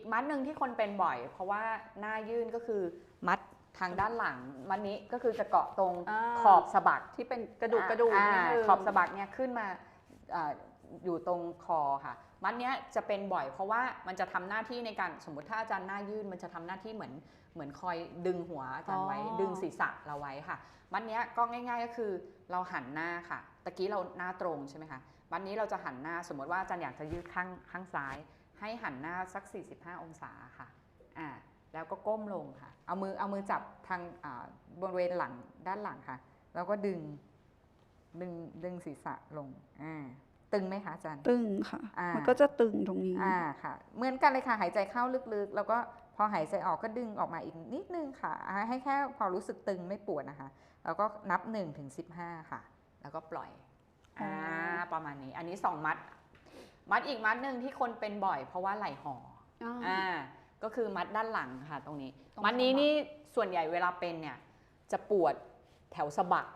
อีกมัดหนึ่งที่คนเป็นบ่อย เพราะว่าหน้ายื่นก็คือมัดทางด้านหลังมัดนี้ก็คือจะเกาะตรงอ่า ขอบสะบักที่เป็นกระดูกกระดูกอ่านิดนึง ขอบสะบักเนี่ยขึ้นมาอ่าอยู่ตรงคอค่ะ มัดเนี้ยจะเป็นบ่อย เพราะว่ามันจะทำหน้าที่ในการสมมติถ้าอาจารย์หน้ายื่นมันจะทำหน้าที่เหมือนเหมือนคอยดึงหัวอาจารย์ไว้อ๋อ ดึงศีรษะเราไว้ค่ะ มัดเนี้ยก็ง่าย ๆก็คือเราหันหน้าค่ะตะกี้เราหน้าตรงใช่ไหมคะมัดนี้เราจะหันหน้าสมมติว่าอาจารย์อยากจะยืดข้างข้างซ้าย ให้หันหน้าสัก 45 องศาค่ะอ่าแล้วก็ก้มลงค่ะ เอามือเอามือจับทางอ่าบริเวณหลังด้านหลังค่ะ แล้วก็ดึงดึงดึงศีรษะลงอ่าตึงไหมคะอาจารย์ตึงค่ะอ่ามัมันก็จะตึงตรงนี้อ่าค่ะ เหมือนกันเลยค่ะหายใจเข้าลึกๆ แล้วก็พอหายใจออกก็ดึงออกมาอีกนิดนึงค่ะอ่าให้แค่พอรู้สึกตึงไม่ปวดนะคะ แล้วก็นับ1ถึง15 ค่ะ แล้วก็ปล่อยอ่าอ๋อประมาณนี้ อันนี้ 2 มัด มัดอีกมัดหนึ่งที่คนเป็นบ่อย เพราะว่าไหล่ห่ออ่าอ่าก็คือมัดด้านหลังค่ะตรงนี้ตรงมัดนี้สะบักนี่ส่วนใหญ่เวลาเป็นเนี่ยจะปวดแถวสะบัก